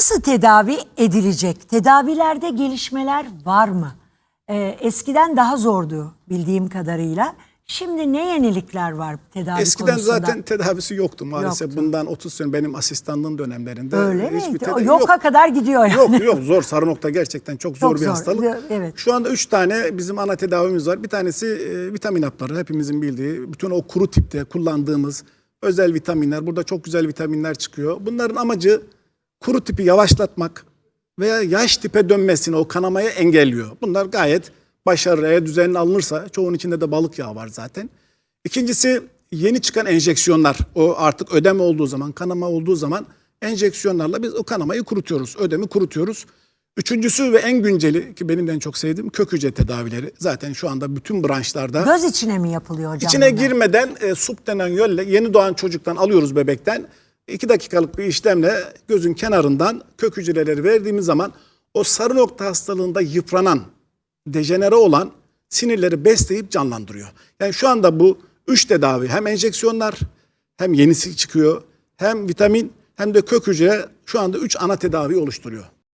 Nasıl tedavi edilecek? Tedavilerde gelişmeler var mı? Ee, eskiden daha zordu bildiğim kadarıyla. Şimdi ne yenilikler var tedavi Eskiden konusunda? zaten tedavisi yoktu maalesef. Yoktu. Bundan 30 sene benim asistanlığım dönemlerinde. Öyle hiçbir mi? tedavi Yoka kadar gidiyor yani. Yok yok zor. Sarı nokta gerçekten çok zor Çok bir zor. hastalık. Evet. Şu anda üç tane bizim ana tedavimiz var. Bir tanesi e, vitamin hapları hepimizin bildiği. Bütün o kuru tipte kullandığımız özel vitaminler. Burada çok güzel vitaminler çıkıyor. Bunların amacı kuru tipi yavaşlatmak veya yaş tipe dönmesini, o kanamayı engelliyor. Bunlar gayet başarılı. Eğer düzenli alınırsa çoğunun içinde de balık yağı var zaten. İkincisi yeni çıkan enjeksiyonlar. O artık ödem olduğu zaman, kanama olduğu zaman enjeksiyonlarla biz o kanamayı kurutuyoruz. Ödemi kurutuyoruz. Üçüncüsü ve en günceli ki benim de en çok sevdiğim kök hücre tedavileri. Zaten şu anda bütün branşlarda Göz içine mi yapılıyor hocam? İçine bunlar? girmeden e, sup denen yölle yeni doğan çocuktan alıyoruz bebekten. 2 dakikalık bir işlemle gözün kenarından kök hücreleri verdiğimiz zaman o sarı nokta hastalığında yıpranan, dejenere olan sinirleri besleyip canlandırıyor. Yani şu anda bu üç tedavi hem enjeksiyonlar hem yenisi çıkıyor hem vitamin hem de kök hücre şu anda üç ana tedavi oluşturuyor.